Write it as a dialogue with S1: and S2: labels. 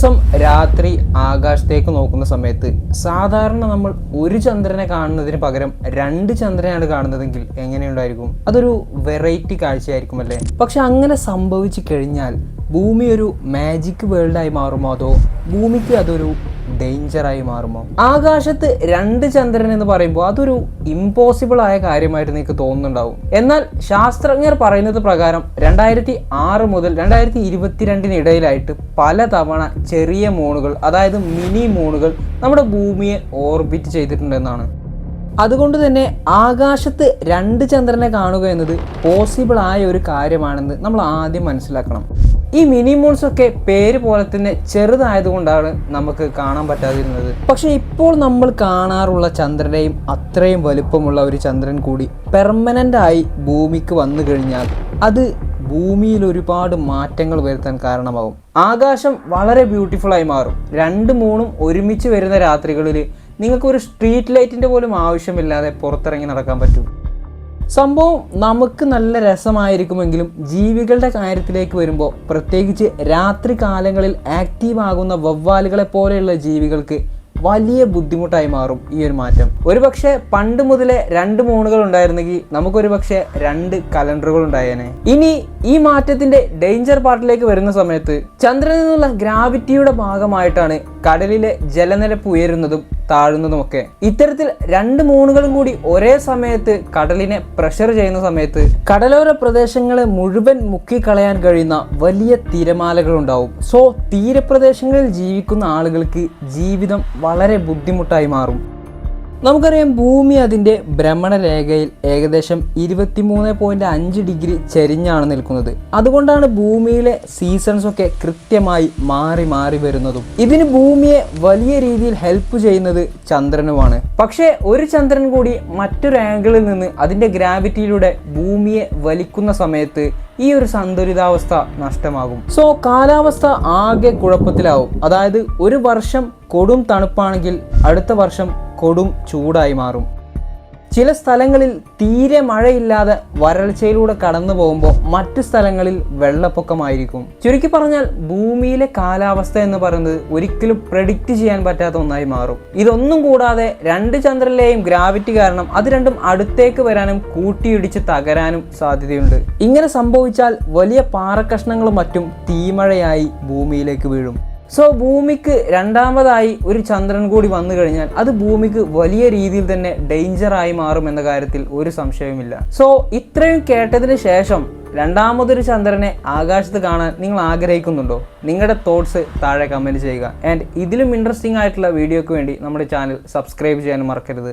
S1: ദിവസം രാത്രി ആകാശത്തേക്ക് നോക്കുന്ന സമയത്ത് സാധാരണ നമ്മൾ ഒരു ചന്ദ്രനെ കാണുന്നതിന് പകരം രണ്ട് ചന്ദ്രനാണ് കാണുന്നതെങ്കിൽ എങ്ങനെയുണ്ടായിരിക്കും? അതൊരു വെറൈറ്റി കാഴ്ചയായിരിക്കും അല്ലേ? പക്ഷെ അങ്ങനെ സംഭവിച്ചു കഴിഞ്ഞാൽ ഭൂമി ഒരു മാജിക് വേൾഡായി മാറുമോ അതോ ഭൂമിക്ക് അതൊരു ഡേഞ്ചറായി മാറുമോ? ആകാശത്ത് രണ്ട് ചന്ദ്രൻ എന്ന് പറയുമ്പോൾ അതൊരു ഇമ്പോസിബിൾ ആയ കാര്യമായിട്ട് നിങ്ങൾക്ക് തോന്നുന്നുണ്ടാവും. എന്നാൽ ശാസ്ത്രജ്ഞർ പറയുന്നത് പ്രകാരം രണ്ടായിരത്തി ആറ് മുതൽ രണ്ടായിരത്തി ഇരുപത്തിരണ്ടിന് ഇടയിലായിട്ട് പല തവണ ചെറിയ മൂണുകൾ അതായത് മിനി മൂണുകൾ നമ്മുടെ ഭൂമിയെ ഓർബിറ്റ് ചെയ്തിട്ടുണ്ടെന്നാണ്. അതുകൊണ്ട് തന്നെ ആകാശത്ത് രണ്ട് ചന്ദ്രനെ കാണുക എന്നത് പോസിബിൾ ആയ ഒരു കാര്യമാണെന്ന് നമ്മൾ ആദ്യം മനസ്സിലാക്കണം. ഈ മിനി മൂൺസ് ഒക്കെ പേര് പോലെ തന്നെ ചെറുതായതുകൊണ്ടാണ് നമുക്ക് കാണാൻ പറ്റാതിരുന്നത്. പക്ഷെ ഇപ്പോൾ നമ്മൾ കാണാറുള്ള ചന്ദ്രനെയും അത്രയും വലുപ്പമുള്ള ഒരു ചന്ദ്രൻ കൂടി പെർമനന്റായി ഭൂമിക്ക് വന്നു കഴിഞ്ഞാൽ അത് ഭൂമിയിൽ ഒരുപാട് മാറ്റങ്ങൾ വരുത്താൻ കാരണമാകും. ആകാശം വളരെ ബ്യൂട്ടിഫുൾ ആയി മാറും. രണ്ട് മൂന്നും ഒരുമിച്ച് വരുന്ന രാത്രികളിൽ നിങ്ങൾക്ക് ഒരു സ്ട്രീറ്റ് ലൈറ്റിന്റെ പോലും ആവശ്യമില്ലാതെ പുറത്തിറങ്ങി നടക്കാൻ പറ്റും. സംഭവം നമുക്ക് നല്ല രസമായിരിക്കുമെങ്കിലും ജീവികളുടെ കാര്യത്തിലേക്ക് വരുമ്പോൾ പ്രത്യേകിച്ച് രാത്രി കാലങ്ങളിൽ ആക്റ്റീവ് ആകുന്ന വവ്വാലുകളെ പോലെയുള്ള ജീവികൾക്ക് വലിയ ബുദ്ധിമുട്ടായി മാറും ഈ ഒരു മാറ്റം. ഒരുപക്ഷെ പണ്ട് മുതലേ രണ്ട് മൂണുകൾ ഉണ്ടായിരുന്നെങ്കിൽ നമുക്കൊരു പക്ഷേ രണ്ട് കലണ്ടറുകൾ ഉണ്ടായേനെ. ഇനി ഈ മാറ്റത്തിന്റെ ഡേഞ്ചർ പാർട്ടിലേക്ക് വരുന്ന സമയത്ത് ചന്ദ്രനിൽ നിന്നുള്ള ഗ്രാവിറ്റിയുടെ ഭാഗമായിട്ടാണ് കടലിലെ ജലനിരപ്പ് ഉയരുന്നതും താഴുന്നതുമൊക്കെ ഇത്തരത്തിൽ രണ്ട് മൂണുകളും കൂടി ഒരേ സമയത്ത് കടലിനെ പ്രഷർ ചെയ്യുന്ന സമയത്ത് കടലോര പ്രദേശങ്ങളെ മുഴുവൻ മുക്കിക്കളയാൻ കഴിയുന്ന വലിയ തിരമാലകൾ ഉണ്ടാവും സോ തീരപ്രദേശങ്ങളിൽ ജീവിക്കുന്ന ആളുകൾക്ക് ജീവിതം വളരെ ബുദ്ധിമുട്ടായി മാറും. നമുക്കറിയാം ഭൂമി അതിന്റെ ഭ്രമണരേഖയിൽ ഏകദേശം ഇരുപത്തിമൂന്ന് പോയിന്റ് അഞ്ച് ഡിഗ്രി ചരിഞ്ഞാണ് നിൽക്കുന്നത്. അതുകൊണ്ടാണ് ഭൂമിയിലെ സീസൺസ് ഒക്കെ കൃത്യമായി മാറി മാറി വരുന്നതും. ഇതിന് ഭൂമിയെ വലിയ രീതിയിൽ ഹെൽപ്പ് ചെയ്യുന്നത് ചന്ദ്രനുമാണ്. പക്ഷേ ഒരു ചന്ദ്രൻ കൂടി മറ്റൊരു ആംഗിളിൽ നിന്ന് അതിന്റെ ഗ്രാവിറ്റിയിലൂടെ ഭൂമിയെ വലിക്കുന്ന സമയത്ത് ഈ ഒരു സന്തുലിതാവസ്ഥ നഷ്ടമാകും. സോ കാലാവസ്ഥ ആകെ കുഴപ്പത്തിലാവും. അതായത് ഒരു വർഷം കൊടും തണുപ്പാണെങ്കിൽ അടുത്ത വർഷം കൊടും ചൂടായി മാറും. ചില സ്ഥലങ്ങളിൽ തീരെ മഴയില്ലാതെ വരൾച്ചയിലൂടെ കടന്നു പോകുമ്പോൾ മറ്റു സ്ഥലങ്ങളിൽ വെള്ളപ്പൊക്കമായിരിക്കും. ചുരുക്കി പറഞ്ഞാൽ ഭൂമിയിലെ കാലാവസ്ഥ എന്ന് പറയുന്നത് ഒരിക്കലും പ്രഡിക്റ്റ് ചെയ്യാൻ പറ്റാത്ത ഒന്നായി മാറും. ഇതൊന്നും കൂടാതെ രണ്ട് ചന്ദ്രനിലെയും ഗ്രാവിറ്റി കാരണം അത് രണ്ടും അടുത്തേക്ക് വരാനും കൂട്ടിയിടിച്ച് തകരാനും സാധ്യതയുണ്ട്. ഇങ്ങനെ സംഭവിച്ചാൽ വലിയ പാറക്കഷ്ണങ്ങളും മറ്റും തീമഴയായി ഭൂമിയിലേക്ക് വീഴും. സോ ഭൂമിക്ക് രണ്ടാമതായി ഒരു ചന്ദ്രൻ കൂടി വന്നു കഴിഞ്ഞാൽ അത് ഭൂമിക്ക് വലിയ രീതിയിൽ തന്നെ ഡേഞ്ചറായി മാറും എന്ന കാര്യത്തിൽ ഒരു സംശയവുമില്ല. സോ ഇത്രയും കേട്ടതിന് ശേഷം രണ്ടാമതൊരു ചന്ദ്രനെ ആകാശത്ത് കാണാൻ നിങ്ങൾ ആഗ്രഹിക്കുന്നുണ്ടോ? നിങ്ങളുടെ തോട്ട്സ് താഴെ കമന്റ് ചെയ്യുക. ആൻഡ് ഇതിലും ഇൻട്രസ്റ്റിംഗ് ആയിട്ടുള്ള വീഡിയോയ്ക്ക് വേണ്ടി നമ്മുടെ ചാനൽ സബ്സ്ക്രൈബ് ചെയ്യാൻ മറക്കരുത്.